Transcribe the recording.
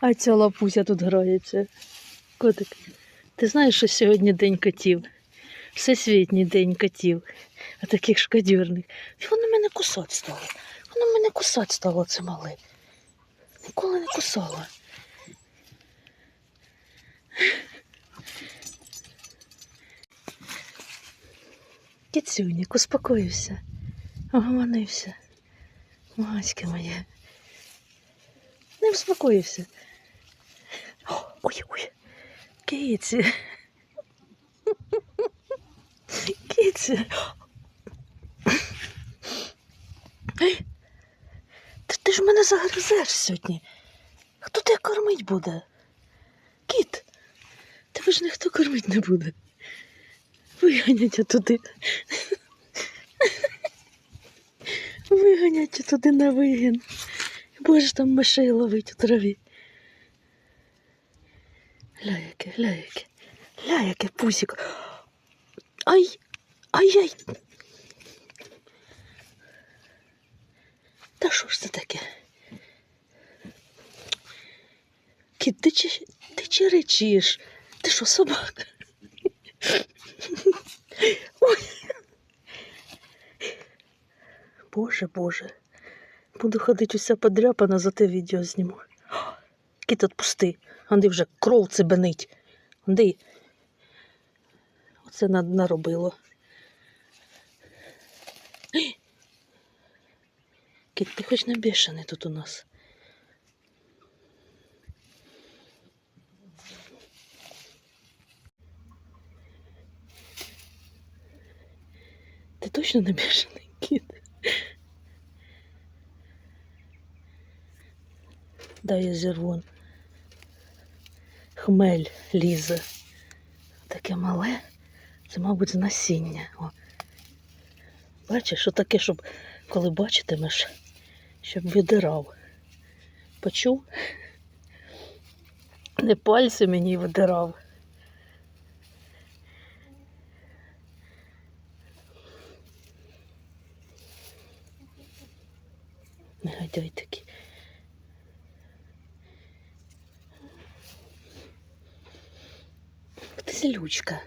А ця лапуся тут грається. Котик, ти знаєш, що сьогодні день котів? Всесвітній день котів. А таких шкодірних. І воно мене кусать стало. Воно мене кусать стало, це мале. Ніколи не кусала. Кіцюнік, успокоївся. Огомонився. Маська моя. Не успокоївся. О, Ой, ой. Киці. Киці. Ти, ти ж мене загризеш сьогодні. Хто тебе кормить буде? Кіт. Тебе ж ніхто кормить не буде. Виганять туди. Виганять туди на вигін. Будеш там мишей ловить у траві. Гля яке, гля яке. Гля яке пусік. Ай! Ай-яй! Та що ж це таке? Кіт, ти чи, ти чи речиш? Ти що, собака? Ой. Боже, боже. Буду ходити уся подряпана, за те відео зніму. Кіт, отпусти. Анди вже кров цибенить. Анди. Оце на- наробило. Кіт, ти хоч не тут у нас. Ти точно не бішений, кіт? Дай я зірву. Хмель лізе. Таке мале. Це, мабуть, з насіння. О. Бачиш, що таке, щоб коли бачитимеш, щоб видирав. Почув? Не пальці мені видирав. Негодяй такий. Ти злючка.